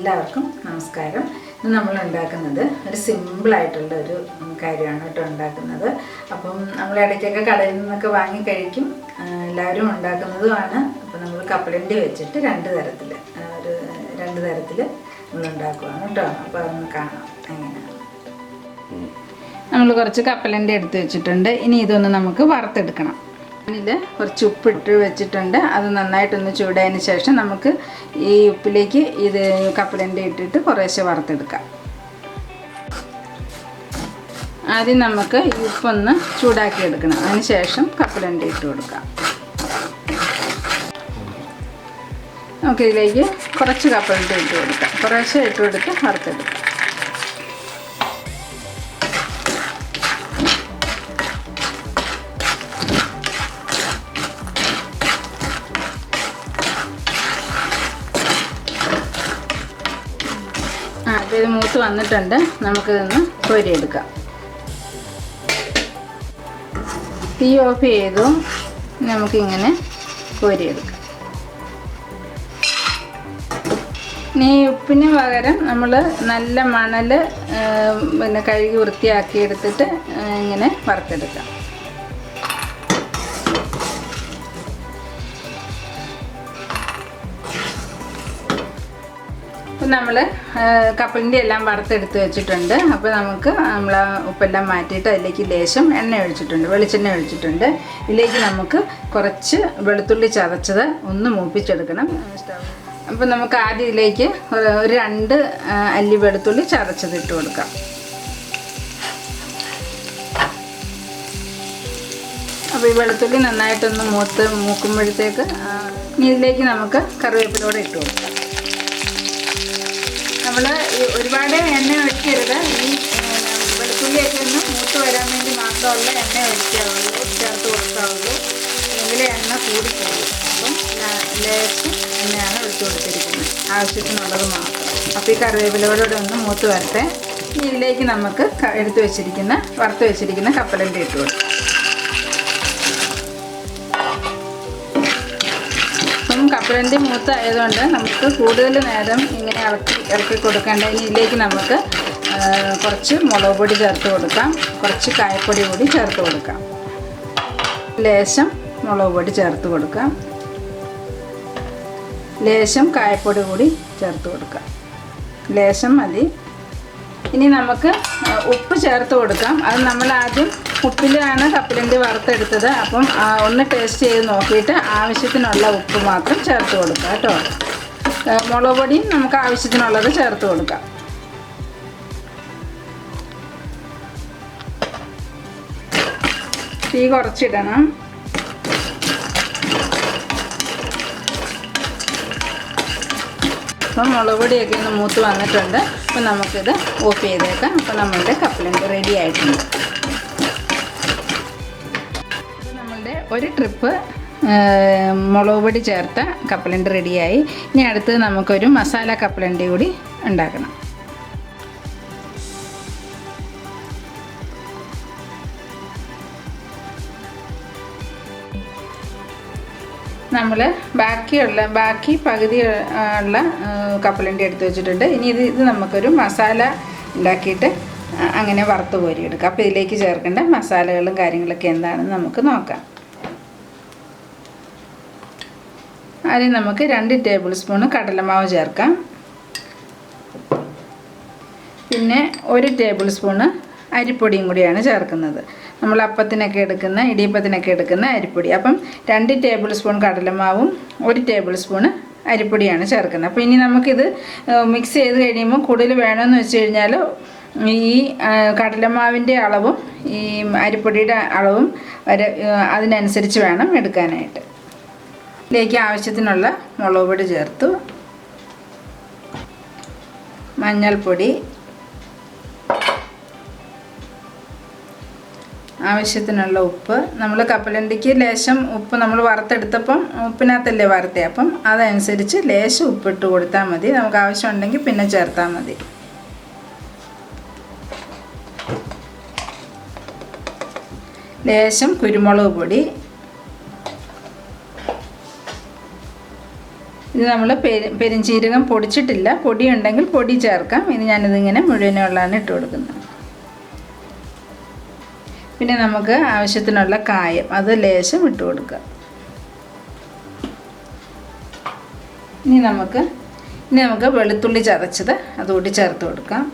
എല്ലാവർക്കും നമസ്കാരം. ഇന്ന് നമ്മൾ ഉണ്ടാക്കുന്നത് ഒരു സിമ്പിളായിട്ടുള്ള ഒരു കാര്യമാണ് കേട്ടോ ഉണ്ടാക്കുന്നത്. അപ്പം നമ്മൾ ഇടയ്ക്കൊക്കെ കടയിൽ നിന്നൊക്കെ വാങ്ങി കഴിക്കും. എല്ലാവരും ഉണ്ടാക്കുന്നതുമാണ്. അപ്പം നമ്മൾ കപ്പലണ്ടി വെച്ചിട്ട് രണ്ട് തരത്തിൽ ഒരു രണ്ട് തരത്തിൽ നമ്മൾ ഉണ്ടാക്കുവാണ് കേട്ടോ. അപ്പോൾ അതൊന്ന് കാണാം. എങ്ങനെയാണ്? നമ്മൾ കുറച്ച് കപ്പലണ്ടി എടുത്ത് വെച്ചിട്ടുണ്ട്. ഇനി ഇതൊന്ന് നമുക്ക് വറുത്തെടുക്കണം. ഇതിൽ കുറച്ച് ഉപ്പിട്ട് വെച്ചിട്ടുണ്ട്. അത് നന്നായിട്ടൊന്ന് ചൂടായതിന് ശേഷം നമുക്ക് ഈ ഉപ്പിലേക്ക് ഇത് കപ്പലണ്ടി ഇട്ടിട്ട് കുറേശ്ശെ വറുത്തെടുക്കാം. ആദ്യം നമുക്ക് ഈ ഉപ്പൊന്ന് ചൂടാക്കി എടുക്കണം. അതിന് ശേഷം കപ്പലണ്ടി ഇട്ട് കൊടുക്കാം. നമുക്കിതിലേക്ക് കുറച്ച് കപ്പലണ്ടി ഇട്ട് കൊടുക്കാം. കുറേശ്ശെ ഇട്ട് കൊടുത്ത് വറുത്തെടുക്കാം. മൂത്ത് വന്നിട്ടുണ്ട്. നമുക്കിതൊന്ന് കോരിയെടുക്കാം. തീ ഓഫ് ചെയ്തു. നമുക്കിങ്ങനെ കോരിയെടുക്കാം. ഇനി ഉപ്പിന് പകരം നമ്മൾ നല്ല മണൽ പിന്നെ കഴുകി വൃത്തിയാക്കി എടുത്തിട്ട് ഇങ്ങനെ വറുത്തെടുക്കാം. നമ്മൾ കപ്പലിന്റെ എല്ലാം വറുത്തെടുത്ത് വെച്ചിട്ടുണ്ട്. അപ്പോൾ നമുക്ക് നമ്മൾ ഉപ്പെല്ലാം മാറ്റിയിട്ട് അതിലേക്ക് ലേശം എണ്ണ ഒഴിച്ചിട്ടുണ്ട് വെളിച്ചെണ്ണ ഒഴിച്ചിട്ടുണ്ട്. ഇതിലേക്ക് നമുക്ക് കുറച്ച് വെളുത്തുള്ളി ചതച്ചത് ഒന്ന് മൂപ്പിച്ചെടുക്കണം. അപ്പോൾ നമുക്ക് ആദ്യം ഇതിലേക്ക് ഒരു- രണ്ട് അല്ലി വെളുത്തുള്ളി ചതച്ചത് ഇട്ട് കൊടുക്കാം. അപ്പോൾ ഈ വെളുത്തുള്ളി നന്നായിട്ടൊന്ന് മൂത്ത് മൂക്കുമ്പോഴത്തേക്ക് ഇതിലേക്ക് നമുക്ക് കറിവേപ്പിലൂടെ ഇട്ട് കൊടുക്കാം. നമ്മൾ ഒരുപാട് എണ്ണ ഒഴിക്കരുത്. ഈ വെളുത്തുള്ളിയൊക്കെ ഒന്ന് മൂത്ത് വരാൻ വേണ്ടി മാത്രമുള്ള എണ്ണ ഒഴിക്കാവുള്ളൂ. ചേർത്ത് കൊടുക്കാവുള്ളൂ. എങ്കിലേ എണ്ണ കൂടിപ്പോകും. അപ്പം ലേശം എണ്ണയാണ് ഒഴിച്ചു കൊടുത്തിരിക്കുന്നത്. ആവശ്യത്തിനുള്ളത് മാത്രം. അപ്പോൾ ഈ കറിവേപ്പിലോടെ ഒന്ന് മൂത്ത് വരട്ടെ. ഇതിലേക്ക് നമുക്ക് എടുത്തു വെച്ചിരിക്കുന്ന വറുത്ത് വെച്ചിരിക്കുന്ന കപ്പലണ്ടി ഇട്ട് കൊടുക്കാം. അപ്പം മൂത്തായതുകൊണ്ട് നമുക്ക് കൂടുതൽ നേരം ഇങ്ങനെ ഇളക്കി ഇളക്കി കൊടുക്കേണ്ട. ഇനി ഇതിലേക്ക് നമുക്ക് കുറച്ച് മുളക് പൊടി ചേർത്ത് കൊടുക്കാം. കുറച്ച് കായപ്പൊടി കൂടി ചേർത്ത് കൊടുക്കാം. ലേശം മുളക് പൊടി ചേർത്ത് കൊടുക്കാം. ലേശം കായപ്പൊടി കൂടി ചേർത്ത് കൊടുക്കാം. ലേശം മതി. ഇനി നമുക്ക് ഉപ്പ് ചേർത്ത് കൊടുക്കാം. അത് നമ്മൾ ആദ്യം ഉപ്പിലാണ് കപ്പലണ്ടി വറുത്തെടുത്തത്. അപ്പം ഒന്ന് ടേസ്റ്റ് ചെയ്ത് നോക്കിയിട്ട് ആവശ്യത്തിനുള്ള ഉപ്പ് മാത്രം ചേർത്ത് കൊടുക്കുക കേട്ടോ. മുളക് പൊടിയും നമുക്ക് ആവശ്യത്തിനുള്ളത് ചേർത്ത് കൊടുക്കാം. തീ കുറച്ചിടണം. അപ്പം മുളക് പൊടിയൊക്കെ ഒന്ന് മൂത്ത് വന്നിട്ടുണ്ട്. അപ്പം നമുക്കിത് ഓഫ് ചെയ്തേക്കാം. അപ്പം നമ്മളുടെ കപ്പലണ്ടി റെഡി ആയിട്ടുണ്ട്. നമ്മളുടെ ഒരു ട്രിപ്പ് മുളക് പൊടി ചേർത്ത കപ്പലണ്ടി റെഡിയായി ഇനി അടുത്ത് നമുക്കൊരു മസാല കപ്പലണ്ടി കൂടി ഉണ്ടാക്കണം. നമ്മൾ ബാക്കിയുള്ള ബാക്കി പകുതി ഉള്ള കപ്പലണ്ടി എടുത്ത് വെച്ചിട്ടുണ്ട്. ഇനി ഇത് ഇത് നമുക്കൊരു മസാല ഉണ്ടാക്കിയിട്ട് അങ്ങനെ വറുത്ത് കോരിയെടുക്കാം അപ്പോൾ ഇതിലേക്ക് ചേർക്കേണ്ട മസാലകളും കാര്യങ്ങളൊക്കെ എന്താണെന്ന് നമുക്ക് നോക്കാം. അതിൽ നമുക്ക് രണ്ട് ടേബിൾ സ്പൂൺ കടലമാവ് ചേർക്കാം. പിന്നെ ഒരു ടേബിൾ സ്പൂണ് അരിപ്പൊടിയും കൂടിയാണ് ചേർക്കുന്നത്. നമ്മൾ അപ്പത്തിനൊക്കെ എടുക്കുന്ന ഇടിയപ്പത്തിനൊക്കെ എടുക്കുന്ന അരിപ്പൊടി. അപ്പം രണ്ട് ടേബിൾ സ്പൂൺ കടലമാവും ഒരു ടേബിൾ സ്പൂണ് അരിപ്പൊടിയാണ് ചേർക്കുന്നത്. അപ്പോൾ ഇനി നമുക്കിത് മിക്സ് ചെയ്ത് കഴിയുമ്പോൾ കൂടുതൽ വേണമെന്ന് വെച്ച് കഴിഞ്ഞാൽ ഈ കടലമാവിന്റെ അളവും ഈ അരിപ്പൊടിയുടെ അളവും വരെ അതിനനുസരിച്ച് വേണം എടുക്കാനായിട്ട്. ഇതിലേക്ക് ആവശ്യത്തിനുള്ള മുളക് പൊടി ചേർത്തു. മഞ്ഞൾപ്പൊടി. ആവശ്യത്തിനുള്ള ഉപ്പ്. നമ്മൾ കപ്പലണ്ടിക്ക് ലേശം ഉപ്പ് നമ്മൾ വറുത്തെടുത്തപ്പം ഉപ്പിനകത്തല്ലേ വറുത്തേ അപ്പം അതനുസരിച്ച് ലേശം ഉപ്പിട്ട് കൊടുത്താൽ മതി. നമുക്ക് ആവശ്യമുണ്ടെങ്കിൽ പിന്നെ ചേർത്താൽ മതി. ലേശം കുരുമുളക് പൊടി. ഇത് നമ്മൾ പെരി പെരിഞ്ചീരകം പൊടിച്ചിട്ടില്ല. പൊടി ഉണ്ടെങ്കിൽ പൊടി ചേർക്കാം. ഇനി ഞാനിതിങ്ങനെ മുഴുവനുള്ളതാണ് ഇട്ട് കൊടുക്കുന്നത്. പിന്നെ നമുക്ക് ആവശ്യത്തിനുള്ള കായം അത് ലേശം ഇട്ട് കൊടുക്കുക. ഇനി നമുക്ക് ഇനി നമുക്ക് വെളുത്തുള്ളി ചതച്ചത് അതുകൂടി ചേർത്ത് കൊടുക്കാം.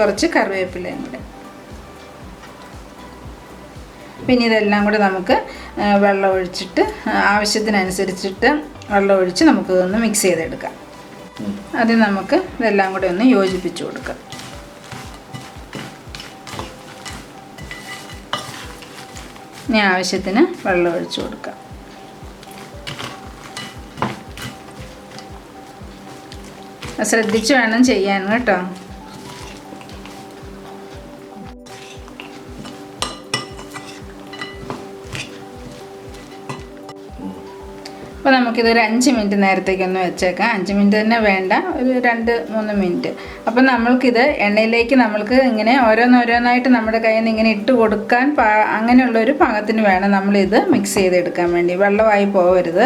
കുറച്ച് കറിവേപ്പിലയും കൂടെ. പിന്നെ ഇതെല്ലാം കൂടെ നമുക്ക് വെള്ളം ഒഴിച്ചിട്ട് ആവശ്യത്തിനനുസരിച്ചിട്ട് വെള്ളം ഒഴിച്ച് നമുക്ക് ഇതൊന്ന് മിക്സ് ചെയ്തെടുക്കാം. അത് നമുക്ക് ഇതെല്ലാം കൂടെ ഒന്ന് യോജിപ്പിച്ച് കൊടുക്കാം. ഇനി ആവശ്യത്തിന് വെള്ളം ഒഴിച്ച് കൊടുക്കാം. ശ്രദ്ധിച്ച് വേണം ചെയ്യാൻ കേട്ടോ. നമുക്കിതൊരു അഞ്ച് മിനിറ്റ് നേരത്തേക്കൊന്ന് വെച്ചേക്കാം. അഞ്ച് മിനിറ്റ് തന്നെ വേണ്ട. ഒരു രണ്ട് മൂന്ന് മിനിറ്റ്. അപ്പം നമ്മൾക്കിത് എണ്ണയിലേക്ക് നമ്മൾക്ക് ഇങ്ങനെ ഓരോന്നോരോന്നായിട്ട് നമ്മുടെ കയ്യിൽ നിന്ന് ഇങ്ങനെ ഇട്ട് കൊടുക്കാൻ പാ അങ്ങനെയുള്ളൊരു പാകത്തിന് വേണം നമ്മളിത് മിക്സ് ചെയ്തെടുക്കാൻ വേണ്ടി. വെള്ളമായി പോകരുത്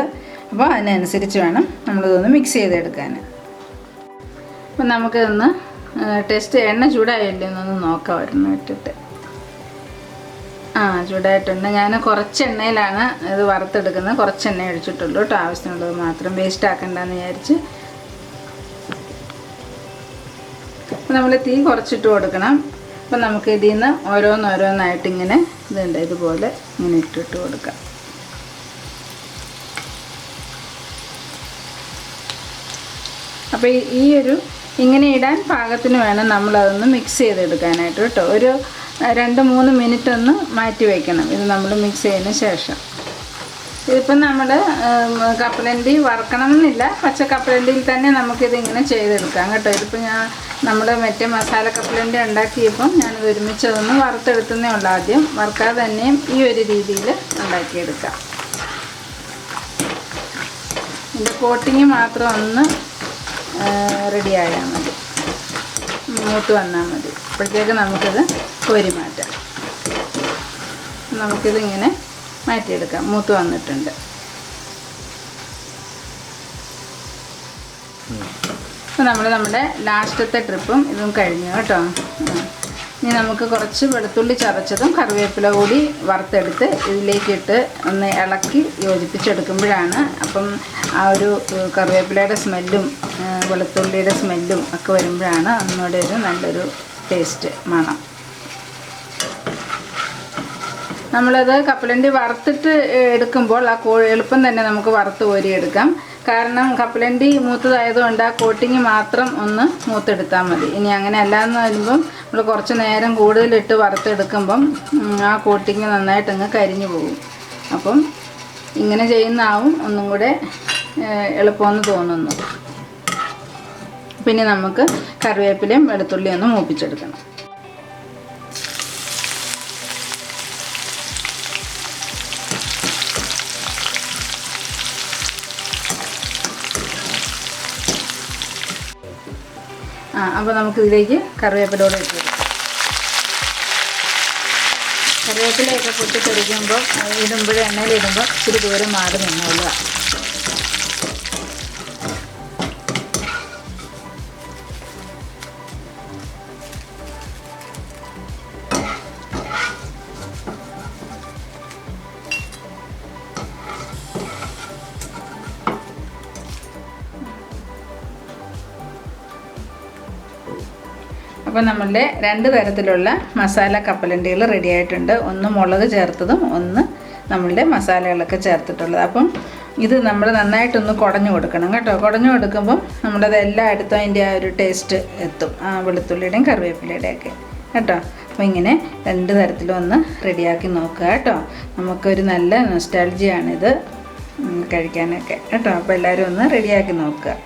അപ്പോൾ അതിനനുസരിച്ച് വേണം നമ്മളിതൊന്ന് മിക്സ് ചെയ്തെടുക്കാൻ. അപ്പം നമുക്കിതൊന്ന് ടെസ്റ്റ് എണ്ണ ചൂടായല്ലേ എന്നൊന്ന് നോക്കാം ഒരെണ്ണം ഇട്ടിട്ട്. ആ ചൂടായിട്ടുണ്ട്. ഞാൻ കുറച്ച് എണ്ണയിലാണ് ഇത് വറുത്തെടുക്കുന്നത്. കുറച്ച് എണ്ണ ഒഴിച്ചിട്ടുള്ളൂ കേട്ടോ. ആവശ്യമുള്ളത് മാത്രം. വേസ്റ്റ് ആക്കണ്ടെന്ന് വിചാരിച്ച്. നമ്മൾ തീ കുറച്ചിട്ട് കൊടുക്കണം. അപ്പം നമുക്ക് ഇതിൽ നിന്ന് ഓരോന്നോരോന്നായിട്ട് ഇങ്ങനെ ഇതുണ്ട്. ഇതുപോലെ ഇങ്ങനെ ഇട്ടിട്ട് കൊടുക്കാം. അപ്പോൾ ഈ- ഒരു ഇങ്ങനെ ഇടാൻ പാകത്തിന് വേണം നമ്മളതൊന്ന് മിക്സ് ചെയ്തെടുക്കാനായിട്ട് കേട്ടോ. ഒരു രണ്ട് മൂന്ന് മിനിറ്റ് ഒന്ന് മാറ്റി വയ്ക്കണം ഇത് നമ്മൾ മിക്സ് ചെയ്തതിന് ശേഷം. ഇതിപ്പം നമ്മൾ കപ്പലണ്ടി വറക്കണം എന്നില്ല പച്ച കപ്പലണ്ടിയിൽ തന്നെ നമുക്കിത് ഇങ്ങനെ ചെയ്തെടുക്കാം കേട്ടോ. ഇതിപ്പോൾ ഞാൻ നമ്മൾ മറ്റേ മസാല കപ്പലണ്ടി ഉണ്ടാക്കിയപ്പം ഞാനിത് ഒരുമിച്ച് വറുത്തെടുത്തതേ ഉള്ളൂ ആദ്യം. വറുക്കാതെ തന്നെയും ഈ ഒരു രീതിയിൽ ഉണ്ടാക്കിയെടുക്കാം. ഇതിന്റെ കോട്ടിങ് മാത്രം ഒന്ന് റെഡിയായാൽ മതി. മൂത്ത് വന്നാൽ മതി. അപ്പോഴത്തേക്ക് നമുക്കിത് കോരി മാറ്റാം. നമുക്കിതിങ്ങനെ മാറ്റിയെടുക്കാം. മൂത്ത് വന്നിട്ടുണ്ട്. അപ്പോൾ നമ്മൾ നമ്മുടെ ലാസ്റ്റത്തെ ട്രിപ്പും ഇതും കഴിഞ്ഞു കേട്ടോ. ഇനി നമുക്ക് കുറച്ച് വെളുത്തുള്ളി ചതച്ചതും കറിവേപ്പില കൂടി വറുത്തെടുത്ത് ഇതിലേക്കിട്ട് ഒന്ന് ഇളക്കി യോജിപ്പിച്ചെടുക്കുമ്പോഴാണ് അപ്പം ആ ഒരു കറിവേപ്പിലയുടെ സ്മെല്ലും വെളുത്തുള്ളിയുടെ സ്മെല്ലും ഒക്കെ വരുമ്പോഴാണ് ഒന്നുകൂടെ ഒരു നല്ലൊരു ടേസ്റ്റ് മണം. നമ്മളത് കപ്പലണ്ടി വറുത്തിട്ട് എടുക്കുമ്പോൾ ആ കോഴി എളുപ്പം തന്നെ നമുക്ക് വറുത്ത് കോരിയെടുക്കാം. കാരണം കപ്പലണ്ടി മൂത്തതായതുകൊണ്ട് ആ കോട്ടിങ് മാത്രം ഒന്ന് മൂത്തെടുത്താൽ മതി. ഇനി അങ്ങനെ അല്ലാന്ന് വരുമ്പം നമ്മൾ കുറച്ച് നേരം കൂടുതലിട്ട് വറുത്തെടുക്കുമ്പം ആ കോട്ടിങ് നന്നായിട്ട് അങ്ങ് കരിഞ്ഞു പോകും. അപ്പം ഇങ്ങനെ ചെയ്യുന്നതാവും ഒന്നും കൂടെ എളുപ്പമെന്ന് തോന്നുന്നു. പിന്നെ നമുക്ക് കറിവേപ്പിലയും വെളുത്തുള്ളിയും ഒന്ന് മൂപ്പിച്ചെടുക്കണം. ആ അപ്പോൾ നമുക്ക് ഇതിലേക്ക് കറിവേപ്പിലൂടെ ഇട്ട് കറിവേപ്പിലയൊക്കെ പൊട്ടിത്തെറിക്കുമ്പോൾ ഇടുമ്പോൾ എണ്ണയിലിടുമ്പോൾ ഇച്ചിരി ദൂരം മാറി നിന്നോളുക അപ്പോൾ നമ്മളുടെ രണ്ട് തരത്തിലുള്ള മസാല കപ്പലണ്ടികൾ റെഡി ആയിട്ടുണ്ട്. ഒന്ന് മുളക് ചേർത്തതും ഒന്ന് നമ്മളുടെ മസാലകളൊക്കെ ചേർത്തിട്ടുള്ളത്. അപ്പം ഇത് നമ്മൾ നന്നായിട്ടൊന്ന് കുടഞ്ഞു കൊടുക്കണം കേട്ടോ. കുടഞ്ഞു കൊടുക്കുമ്പം നമ്മളത് എല്ലായിടത്തും അതിന്റെ ആ ഒരു ടേസ്റ്റ് എത്തും. ആ വെളുത്തുള്ളിയുടെയും കറിവേപ്പിലയുടെയും ഒക്കെ കേട്ടോ. അപ്പോൾ ഇങ്ങനെ രണ്ട് തരത്തിലും ഒന്ന് റെഡിയാക്കി നോക്കുക കേട്ടോ. നമുക്കൊരു നല്ല നൊസ്റ്റാൾജിയാണിത് കഴിക്കാനൊക്കെ കേട്ടോ. അപ്പോൾ എല്ലാവരും ഒന്ന് റെഡിയാക്കി നോക്കുക.